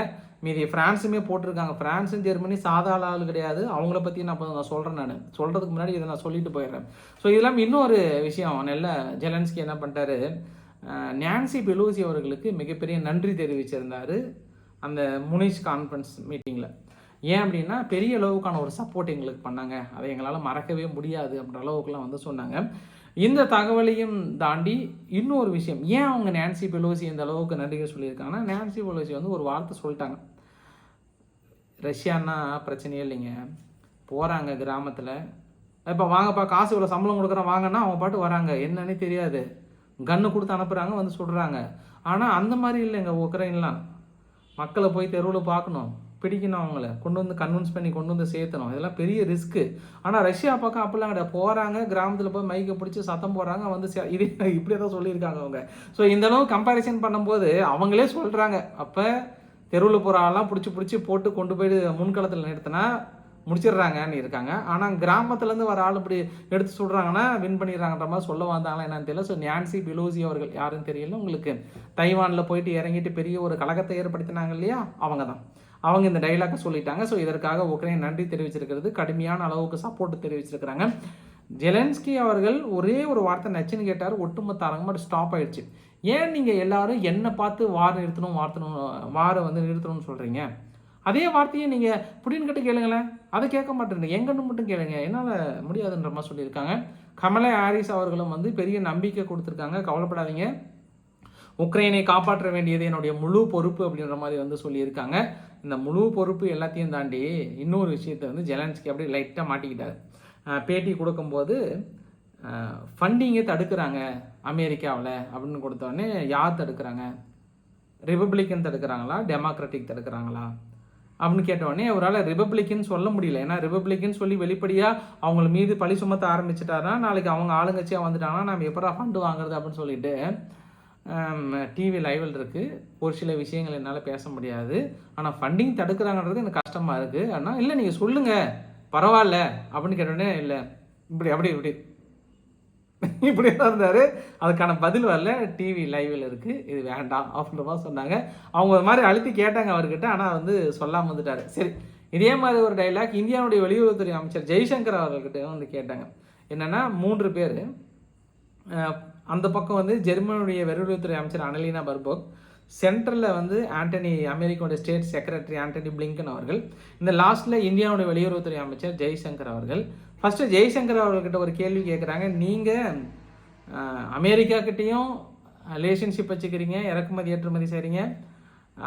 மீதி ஃப்ரான்ஸுமே போட்டிருக்காங்க. ஃப்ரான்ஸும் ஜெர்மனி சாதாரண ஆள் கிடையாது. அவங்கள பற்றி நான் இப்போ நான் சொல்கிறேன் நான். சொல்கிறதுக்கு முன்னாடி இதை நான் சொல்லிட்டு போயிடுறேன். ஸோ இதெல்லாம் இன்னொரு விஷயம். நல்ல ஜெலன்ஸ்கி என்ன பண்ணிட்டாரு? நான்சி பெலூசி அவர்களுக்கு மிகப்பெரிய நன்றி தெரிவிச்சிருந்தார் அந்த முனிஷ் கான்ஃபரன்ஸ் மீட்டிங்கில் ஏன் அப்படின்னா பெரிய அளவுக்கான ஒரு சப்போர்ட் எங்களுக்கு பண்ணாங்க. அதை எங்களால் மறக்கவே முடியாது அப்படின்ற அளவுக்குலாம் வந்து சொன்னாங்க. இந்த தகவலையும் தாண்டி இன்னொரு விஷயம் ஏன் அவங்க நான்சி பெலோசி இந்த அளவுக்கு நன்றிகள் சொல்லியிருக்காங்கன்னா நான்சி பெலோசி வந்து ஒரு வார்த்தை சொல்லிட்டாங்க. ரஷ்யான்னா பிரச்சனையே இல்லைங்க. போகிறாங்க கிராமத்தில். இப்போ வாங்கப்பா காசு இவ்வளோ சம்பளம் கொடுக்குறேன் வாங்கன்னா அவங்க பாட்டு வராங்க. என்னன்னே தெரியாது. கன்று கொடுத்து அனுப்புகிறாங்க வந்து சொல்கிறாங்க ஆனால் அந்த மாதிரி இல்லைங்க உக்ரைன்லாம். மக்களை போய் தெருவில் பார்க்கணும். பிடிக்கணும் அவங்கள. கொண்டு வந்து கன்வின்ஸ் பண்ணி கொண்டு வந்து சேர்த்தணும். இதெல்லாம் பெரிய ரிஸ்க்கு ஆனால் ரஷ்யா பக்கம் அப்படிலாம் கிடையாது. போகிறாங்க கிராமத்தில் போய் மைக்கை பிடிச்சி சத்தம் போடுறாங்க வந்து சே- இது [laughs] இப்படியே தான் சொல்லியிருக்காங்க அவங்க. ஸோ இந்த அளவு கம்பேரிசன் பண்ணும்போது அவங்களே சொல்கிறாங்க அப்போ தெருவில் போகிற ஆளெலாம் பிடிச்சி பிடிச்சி போட்டு கொண்டு போய் முன்களத்தில் நிறுத்தினா முடிச்சிடுறாங்கன்னு இருக்காங்க. ஆனால் கிராமத்துலேருந்து வர ஆள் இப்படி எடுத்து சொல்கிறாங்கன்னா வின் பண்ணிடுறாங்கன்ற மாதிரி சொல்ல வந்தாங்களா என்னன்னு தெரியல. ஸோ நியான்சி பிலோசி அவர்கள் யாருன்னு தெரியல உங்களுக்கு. தைவானில் போயிட்டு இறங்கிட்டு பெரிய ஒரு கழகத்தை ஏற்படுத்தினாங்க இல்லையா? அவங்க தான் அவங்க இந்த டைலாக்கை சொல்லிட்டாங்க. ஸோ இதற்காக உக்ரைன் நன்றி தெரிவிச்சிருக்கிறது. கடுமையான அளவுக்கு சப்போர்ட் தெரிவிச்சிருக்கிறாங்க. ஜெலன்ஸ்கி அவர்கள் ஒரே ஒரு வார்த்தை நச்சுன்னு கேட்டார். ஒட்டுமொத்த அரங்கமாக ஸ்டாப் ஆயிடுச்சு. ஏன் நீங்கள் எல்லாரும் என்னை பார்த்து வார் நிறுத்தணும் வார்த்தணும் வாரை வந்து நிறுத்தணும்னு சொல்கிறீங்க அதே வார்த்தையை நீங்கள் புடின்னு கிட்ட கேளுங்களேன். அதை கேட்க மாட்டேங்க எங்கன்னு மட்டும் கேளுங்க. என்னால் முடியாதுன்ற மாதிரி சொல்லியிருக்காங்க. கமலா ஹாரிஸ் அவர்களும் வந்து பெரிய நம்பிக்கை கொடுத்துருக்காங்க. கவலைப்படாதீங்க. உக்ரைனை காப்பாற்ற வேண்டியது என்னுடைய முழு பொறுப்பு அப்படின்ற மாதிரி வந்து சொல்லியிருக்காங்க. இந்த முழு பொறுப்பு எல்லாத்தையும் தாண்டி இன்னொரு விஷயத்தை வந்து ஜெலன்ஸ்கி அப்படியே லைட்டாக மாட்டிக்கிட்டார். பேட்டி கொடுக்கும்போது ஃபண்டிங்கை தடுக்கிறாங்க அமெரிக்காவில் அப்படின்னு கொடுத்தோடனே யார் தடுக்கிறாங்க? ரிப்பப்ளிக்கன் தடுக்கிறாங்களா? டெமோக்ராட்டிக் தடுக்கிறாங்களா? அப்படின்னு கேட்டவுடனே அவரால் ரிப்பப்ளிக்கன் சொல்ல முடியல. ஏன்னா ரிப்பப்ளிக்கன் சொல்லி வெளிப்படையாக அவங்கள மீது பழி சுமத்த ஆரம்பிச்சிட்டாருன்னா நாளைக்கு அவங்க ஆளுங்கட்சியாக வந்துட்டாங்கன்னா நம்ம எப்படா ஃபண்டு வாங்குறது அப்படின்னு சொல்லிட்டு டிவி லைவில் இருக்குது ஒரு சில விஷயங்கள் என்னால் பேச முடியாது. ஆனால் ஃபண்டிங் தடுக்கிறாங்கன்றது எனக்கு கஷ்டமாக இருக்குது ஆனால் இல்லை நீங்கள் சொல்லுங்கள் பரவாயில்ல. அப்படின்னு கேட்டோடனே இல்லை. இப்படி அப்படி இப்படி. [laughs] இப்படி தான் இருந்தார். அதுக்கான பதில் வரல. டிவி லைவில் இருக்குது இது வேண்டாம் அப்படின்ற மாதிரி சொன்னாங்க. அவங்க மாதிரி அழுத்தி கேட்டாங்க அவர்கிட்ட. ஆனால் வந்து சொல்லாமல் வந்துட்டார். சரி. இதே மாதிரி ஒரு டைலாக் இந்தியாவுடைய வெளியுறவுத்துறை அமைச்சர் ஜெய்சங்கர் அவர்கிட்ட வந்து கேட்டாங்க. என்னென்னா மூன்று பேர் அந்த பக்கம் வந்து ஜெர்மனியுடைய வெளியுறவுத்துறை அமைச்சர் அனலினா பர்போக் சென்ட்ரலில் வந்து ஆண்டனி அமெரிக்காவுடைய ஸ்டேட் செக்ரட்டரி ஆண்டனி பிளிங்கன் அவர்கள் இந்த லாஸ்ட்டில் இந்தியாவுடைய வெளியுறவுத்துறை அமைச்சர் ஜெய்சங்கர் அவர்கள். ஃபஸ்ட்டு ஜெய்சங்கர் அவர்கள்கிட்ட ஒரு கேள்வி கேட்குறாங்க நீங்கள் அமெரிக்காக்கிட்டேயும் ரிலேஷன்ஷிப் வச்சுக்கிறீங்க இறக்குமதி ஏற்றுமதி செய்கிறீங்க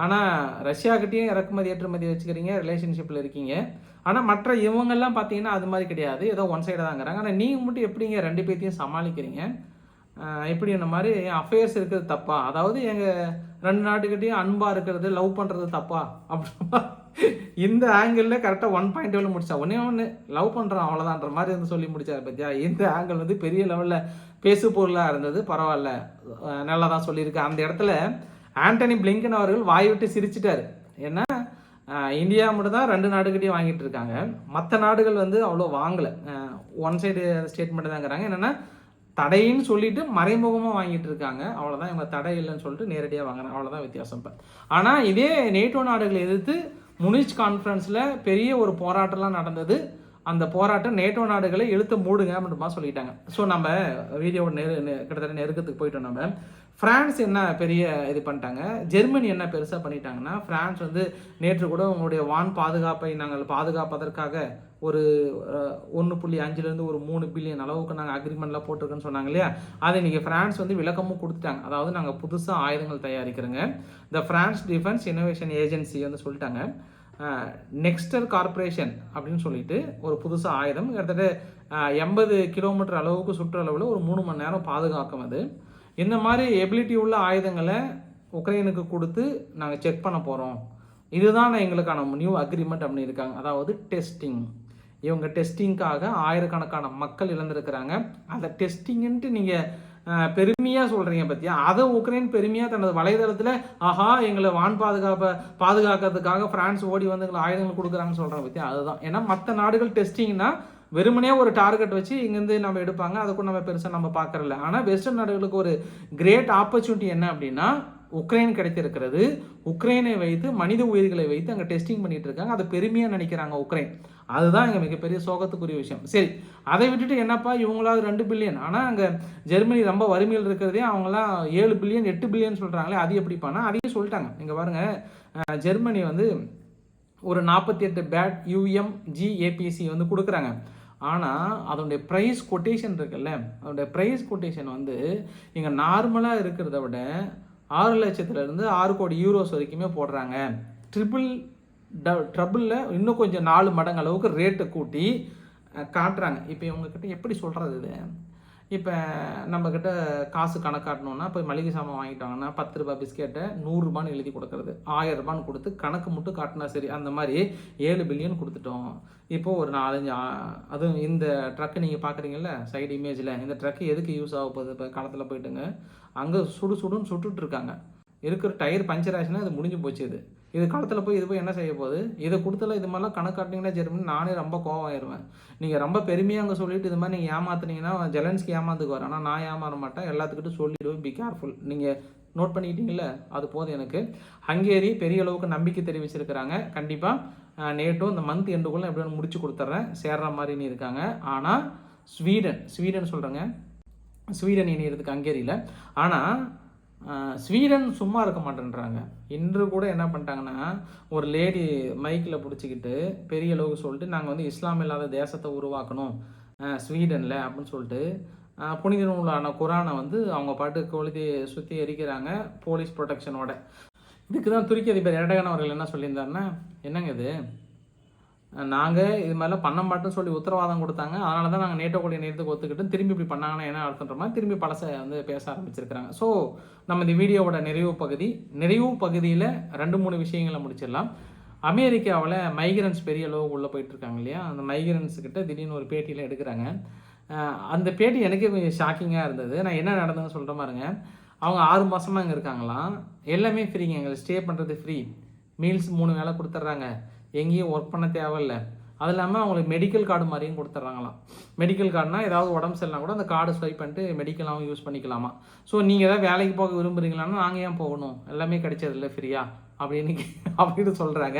ஆனால் ரஷ்யாக்கிட்டேயும் இறக்குமதி ஏற்றுமதி வச்சுக்கிறீங்க ரிலேஷன்ஷிப்பில் இருக்கீங்க. ஆனால் மற்ற இவங்கெல்லாம் பார்த்தீங்கன்னா அது மாதிரி கிடையாது. ஏதோ ஒன் சைடாக தாங்கிறாங்க ஆனால் நீங்கள் மட்டும் எப்படிங்க ரெண்டு பேர்த்தையும் சமாளிக்கிறீங்க? இப்படி இந்த மாதிரி அஃபேர்ஸ் இருக்கிறது தப்பா? அதாவது எங்கள் ரெண்டு நாட்டுக்கிட்டையும் அன்பாக இருக்கிறது லவ் பண்ணுறது தப்பா? அப்படின்னா இந்த ஆங்கிளில் கரெக்டாக ஒன் பாயிண்ட் டூவில் முடிச்சா ஒன்றே ஒன்று லவ் பண்ணுறான் அவ்வளோதான்ற மாதிரி வந்து சொல்லி முடிச்சார் பத்தியா? இந்த ஆங்கிள் வந்து பெரிய லெவலில் பேசு பொருளாக இருந்தது பரவாயில்ல. நல்லா தான் சொல்லியிருக்கு. அந்த இடத்துல ஆண்டனி பிளிங்கன் அவர்கள் வாய் விட்டு சிரிச்சிட்டார். ஏன்னா இந்தியா மட்டும் தான் ரெண்டு நாடுகிட்டையும் வாங்கிட்டு இருக்காங்க. மற்ற நாடுகள் வந்து அவ்வளோ வாங்கலை. ஒன் சைடு ஸ்டேட்மெண்ட் தாங்கிறாங்க. என்னென்னா தடைன்னு சொல்லிட்டு மறைமுகமாக வாங்கிட்டு இருக்காங்க. அவ்வளோதான் இவங்க தடை இல்லைன்னு சொல்லிட்டு நேரடியாக வாங்குறாங்க. அவ்வளோதான் வித்தியாசம் இப்போ. ஆனால் இதே நேட்டோ நாடுகளை எதிர்த்து முனிச் கான்ஃபரன்ஸில் பெரிய ஒரு போராட்டம்லாம் நடந்தது. அந்த போராட்டம் நேட்டோ நாடுகளை இழுத்து மூடுங்க அப்படின்ற சொல்லிட்டாங்க. ஸோ நம்ம வீடியோட நெரு கிட்டத்தட்ட நெருக்கத்துக்கு போயிட்டோம் நம்ம. ஃப்ரான்ஸ் என்ன பெரிய இது பண்ணிட்டாங்க? ஜெர்மனி என்ன பெருசாக பண்ணிட்டாங்கன்னா ஃப்ரான்ஸ் வந்து நேற்று கூட உங்களுடைய வான் பாதுகாப்பை நாங்கள் பாதுகாப்பதற்காக ஒரு ஒன்று புள்ளி அஞ்சுலேருந்து ஒரு மூணு பில்லியன் அளவுக்கு நாங்கள் அக்ரிமெண்ட்லாம் போட்டிருக்கோன்னு சொன்னாங்க இல்லையா? அதை நீங்கள் ஃப்ரான்ஸ் வந்து விளக்கமும் கொடுத்துட்டாங்க. அதாவது நாங்கள் புதுசாக ஆயுதங்கள் தயாரிக்கிறோங்க. இந்த ஃப்ரான்ஸ் டிஃபென்ஸ் இனோவேஷன் ஏஜென்சி வந்து சொல்லிட்டாங்க. நெக்ஸ்டர் கார்பரேஷன் அப்படின்னு சொல்லிட்டு ஒரு புதுசாக ஆயுதம். கிட்டத்தட்ட எண்பது கிலோமீட்டர் அளவுக்கு சுற்றளவில் ஒரு மூணு மணி நேரம் பாதுகாக்கும் அது. இந்த மாதிரி எபிலிட்டி உள்ள ஆயுதங்களை உக்ரைனுக்கு கொடுத்து நாங்கள் செக் பண்ண போகிறோம் இதுதான் எங்களுக்கான நியூ அக்ரிமெண்ட் அப்படின்னு இருக்காங்க. அதாவது டெஸ்டிங் இவங்க டெஸ்டிங்காக ஆயிரக்கணக்கான மக்கள் இழந்திருக்கிறாங்க. அந்த டெஸ்டிங்ன்ட்டு நீங்கள் பெருமையாக சொல்கிறீங்க பற்றியா அதை உக்ரைன் பெருமையாக தனது வலைதளத்தில் ஆஹா எங்களை வான் பாதுகாப்பை பாதுகாக்கிறதுக்காக ஃப்ரான்ஸ் ஓடி வந்து எங்களை ஆயுதங்கள் கொடுக்குறாங்கன்னு சொல்கிறாங்க பற்றியா அதுதான். ஏன்னா மற்ற நாடுகள் டெஸ்டிங்னா வெறுமனே ஒரு டார்கெட் வச்சு இங்கேருந்து நம்ம எடுப்பாங்க. அதுக்கும் நம்ம பெருசாக நம்ம பார்க்கறதில்ல. ஆனால் வெஸ்டர்ன் நாடுகளுக்கு ஒரு கிரேட் ஆப்பர்ச்சுனிட்டி என்ன அப்படின்னா உக்ரைன் கிடைத்திருக்கிறது. உக்ரைனை வைத்து மனித உயிர்களை வைத்து அங்கே டெஸ்டிங் பண்ணிட்டு இருக்காங்க. அதை பெருமையாக நினைக்கிறாங்க உக்ரைன். அதுதான் இங்கே மிகப்பெரிய சோகத்துக்குரிய விஷயம். சரி அதை விட்டுட்டு என்னப்பா இவங்களாவது ரெண்டு பில்லியன் ஆனால் அங்கே ஜெர்மனி ரொம்ப வறுமையில் இருக்கிறதே அவங்களாம் ஏழு பில்லியன் எட்டு பில்லியன் சொல்கிறாங்களே அது எப்படிப்பானா அதையும் சொல்லிட்டாங்க. இங்கே பாருங்கள் ஜெர்மனி வந்து ஒரு நாற்பத்தி எட்டு பேட் யூஎம் ஜிஏபிசி வந்து கொடுக்குறாங்க. ஆனால் அதனுடைய ப்ரைஸ் கொட்டேஷன் இருக்குல்ல அதனுடைய ப்ரைஸ் கொட்டேஷன் வந்து இங்கே நார்மலாக இருக்கிறத விட ஆறு லட்சத்துலேருந்து ஆறு கோடி யூரோஸ் வரைக்குமே போடுறாங்க. ட்ரிபிள் ட ட்ரபிளில் இன்னும் கொஞ்சம் நாலு மடங்கு அளவுக்கு ரேட்டை கூட்டி காட்டுறாங்க. இப்போ இவங்கக்கிட்ட எப்படி சொல்கிறது இது? இப்போ நம்மக்கிட்ட காசு கணக்காட்டணும்னா போய் மளிகை சாமான் வாங்கிட்டாங்கன்னா பத்து ரூபாய் பிஸ்கெட்டை நூறுரூபான்னு எழுதி கொடுக்குறது ஆயிரம் ரூபான்னு கொடுத்து கணக்கு மட்டும் காட்டினா சரி அந்த மாதிரி ஏழு பில்லியன் கொடுத்துட்டோம். இப்போது ஒரு நாலஞ்சு அதுவும் இந்த ட்ரக்கு நீங்கள் பார்க்குறீங்கல்ல சைடு இமேஜில் இந்த ட்ரக்கு எதுக்கு யூஸ் ஆக போகுது? இப்போ களத்தில் போயிட்டுங்க அங்கே சுடு சுடுன்னு சுட்டுட்ருக்காங்க இருக்கிற டயர் பஞ்சர் ஆச்சுன்னா அது முடிஞ்சு போச்சு இது. இது காலத்தில் போய் இது போய் என்ன செய்ய போகுது? இதை கொடுத்தல இது மாதிரிலாம் கணக்காட்டினீங்கன்னா ஜெர்மனி நானே ரொம்ப கோவம் ஆயிடுவேன் நீங்கள் ரொம்ப பெருமையாக அங்கே சொல்லிட்டு இது மாதிரி நீங்கள் ஏமாத்துனீங்கன்னா ஜெலன்ஸ்க்கு ஏமாந்துக்குவார். ஆனால் நான் ஏமாற மாட்டேன். எல்லாத்துக்கிட்டும் சொல்லிடுவேன். பி கேர்ஃபுல் நீங்கள் நோட் பண்ணிக்கிட்டீங்களே அது போதும் எனக்கு. ஹங்கேரி பெரிய அளவுக்கு நம்பிக்கை தெரிவிச்சிருக்கிறாங்க. கண்டிப்பாக நேட்டும் இந்த மந்த் எண்டுக்குள்ளே எப்படியும் முடிச்சு கொடுத்துட்றேன் சேர்ற மாதிரின்னு இருக்காங்க. ஆனால் ஸ்வீடன் ஸ்வீடன் சொல்கிறேங்க ஸ்வீடன் இணையிறதுக்கு ஹங்கேரியில். ஆனால் ஸ்வீடன் சும்மா இருக்க மாட்டேன்றாங்க. இன்று கூட என்ன பண்ணிட்டாங்கன்னா ஒரு லேடி மைக்கில் பிடிச்சிக்கிட்டு பெரிய அளவுக்கு சொல்லிட்டு நாங்கள் வந்து இஸ்லாம் இல்லாத தேசத்தை உருவாக்கணும் ஸ்வீடனில் அப்படின்னு சொல்லிட்டு புனித நூலான குரானை வந்து அவங்க பாட்டு கொளுத்தி சுற்றி எரிக்கிறாங்க போலீஸ் ப்ரொடெக்ஷனோட இதுக்கு தான் துருக்கி அதிபர் எரடகன் அவர்கள் என்ன சொல்லியிருந்தாருன்னா என்னங்க இது? நாங்கள் இது மாதிரிலாம் பண்ண மாட்டோம்னு சொல்லி உத்தரவாதம் கொடுத்தாங்க. அதனால தான் நாங்கள் நேட்டோ கூடிய நேரத்துக்கு ஒத்துக்கிட்டு திரும்பி இப்படி பண்ணாங்கன்னா என்ன அர்த்தன்ற மாதிரி திரும்பி பழசை வந்து பேச ஆரம்பிச்சிருக்கிறாங்க. ஸோ நம்ம இந்த வீடியோவோட நிறைவு பகுதி நிறைவு பகுதியில் ரெண்டு மூணு விஷயங்களை முடிச்சிடலாம். அமெரிக்காவில் மைக்ரன்ஸ் பெரிய அளவு உள்ளே போயிட்டுருக்காங்க இல்லையா? அந்த மைக்ரன்ஸுக்கிட்ட திடீர்னு ஒரு பேட்டியில் எடுக்கிறாங்க. அந்த பேட்டி எனக்கே கொஞ்சம் ஷாக்கிங்காக இருந்தது. நான் என்ன நடந்ததுன்னு சொல்கிற மாதிரிங்க அவங்க ஆறு மாதமாக இங்கே இருக்காங்களாம். எல்லாமே ஃப்ரீங்க எங்களை ஸ்டே பண்ணுறது ஃப்ரீ மீல்ஸ் மூணு வேலை கொடுத்துட்றாங்க. எங்கேயும் ஒர்க் பண்ண தேவையில்லை. அது இல்லாமல் அவங்களுக்கு மெடிக்கல் கார்டு மாதிரியும் கொடுத்துட்றாங்களாம். மெடிக்கல் கார்டுனா ஏதாவது உடம்பு சரியில்லை கூட அந்த கார்டு ஸ்வைப் பண்ணிட்டு மெடிக்கலாகவும் யூஸ் பண்ணிக்கலாமா. ஸோ நீங்கள் ஏதாவது வேலைக்கு போக விரும்புகிறீங்களான்னா நாங்கள் ஏன் போகணும்? எல்லாமே கிடைச்சதில்ல ஃப்ரீயாக அப்படின்னு அப்படின்னு சொல்கிறாங்க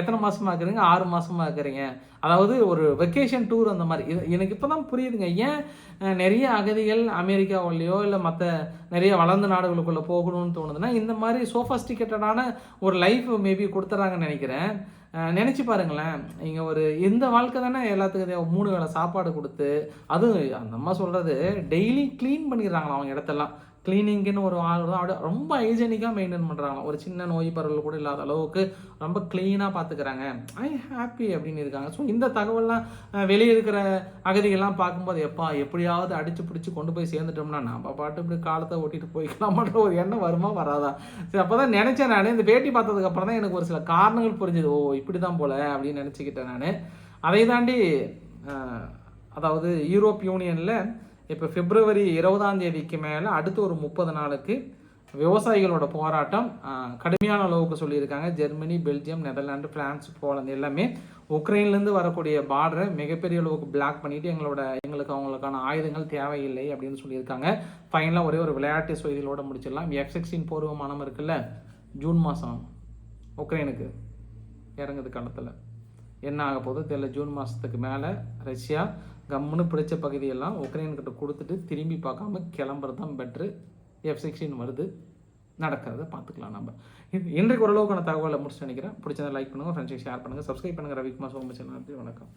எத்தனை மாதமாக இருக்கிறீங்க ஆறு மாதமாக இருக்கிறீங்க அதாவது ஒரு வெக்கேஷன் டூர் அந்த மாதிரி. இது எனக்கு இப்போ தான் புரியுதுங்க. ஏன் நிறைய அகதிகள் அமெரிக்காவிலையோ இல்லை மற்ற நிறைய வளர்ந்த நாடுகளுக்குள்ளே போகணும்னு தோணுதுன்னா இந்த மாதிரி சோஃபாஸ்டிகேட்டடான ஒரு லைஃப் மேபி கொடுத்துட்றாங்கன்னு நினைக்கிறேன். நினச்சி பாருங்களேன். இங்கே ஒரு இந்த வாழ்க்கை தானே எல்லாத்துக்கும் தேவை. மூணு வேளை சாப்பாடு கொடுத்து அதுவும் அந்த அம்மா சொல்கிறது டெய்லி க்ளீன் பண்ணிடுறாங்களா அவங்க இடத்தெல்லாம். க்ளீனிங்னு ஒரு ஆள் தான் அப்படியே ரொம்ப ஹைஜெனிக்காக மெயின்டைன் பண்ணுறாங்க ஒரு சின்ன நோய் பரவல் கூட இல்லாத அளவுக்கு ரொம்ப க்ளீனாக பார்த்துக்கிறாங்க ஐ ஹாப்பி அப்படின்னு இருக்காங்க. ஸோ இந்த தகவல்லாம் வெளியே இருக்கிற அகதிகள்லாம் பார்க்கும்போது எப்பா எப்படியாவது அடித்து பிடிச்சி கொண்டு போய் சேர்ந்துட்டோம்னா நம்ம பாட்டு இப்படி காலத்தை ஓட்டிட்டு போய்க்கலாமான்ற ஒரு எண்ணம் வருமா வராதா? சரி அப்போ தான் நினச்சேன் நான். இந்த பேட்டி பார்த்ததுக்கப்புறம் தான் எனக்கு ஒரு சில காரணங்கள் புரிஞ்சுது. ஓ இப்படி தான் போல அப்படின்னு நினச்சிக்கிட்டேன் நான். அதை தாண்டி அதாவது யூரோப் யூனியனில் இப்போ பிப்ரவரி இருபதாம் தேதிக்கு மேலே அடுத்து ஒரு முப்பது நாளுக்கு விவசாயிகளோட போராட்டம் கடுமையான அளவுக்கு சொல்லியிருக்காங்க. Germany Belgium Netherland France Poland எல்லாமே உக்ரைன்லேருந்து வரக்கூடிய பார்டரை மிகப்பெரிய அளவுக்கு பிளாக் பண்ணிட்டு எங்களோட எங்களுக்கு அவங்களுக்கான ஆயுதங்கள் தேவையில்லை அப்படின்னு சொல்லியிருக்காங்க. ஃபைனலாக ஒரே ஒரு விளையாட்டு செய்திகளோட முடிச்சிடலாம். எஃப் பூர்வமானம் போர் விமானம் இருக்குல்ல ஜூன் மாதம் உக்ரைனுக்கு இறங்குது களத்தில் என்ன ஆக போகுது தெரியல ஜூன் மாதத்துக்கு மேலே ரஷ்யா கம்முன்னு பிடிச்ச பகுதியெல்லாம் உக்ரைன்கிட்ட கொடுத்துட்டு திரும்பி பார்க்காம கிளம்புறது தான் பெட்ரு எஃப் சிக்ஸ்டீன் வருது. நடக்கிறத பார்த்துக்கலாம் நம்ம இது இன்றைக்கு ஓரளவுக்கான தகவலை முடிச்சு நினைக்கிறேன். பிடிச்சதை லைக் பண்ணுங்கள் ஃப்ரெண்ட்ஸுக்கு ஷேர் பண்ணுங்கள் சப்ஸ்கிரைப் பண்ணுங்கள் ரவிக்குமார் சோமச்சன் நன்றி வணக்கம்.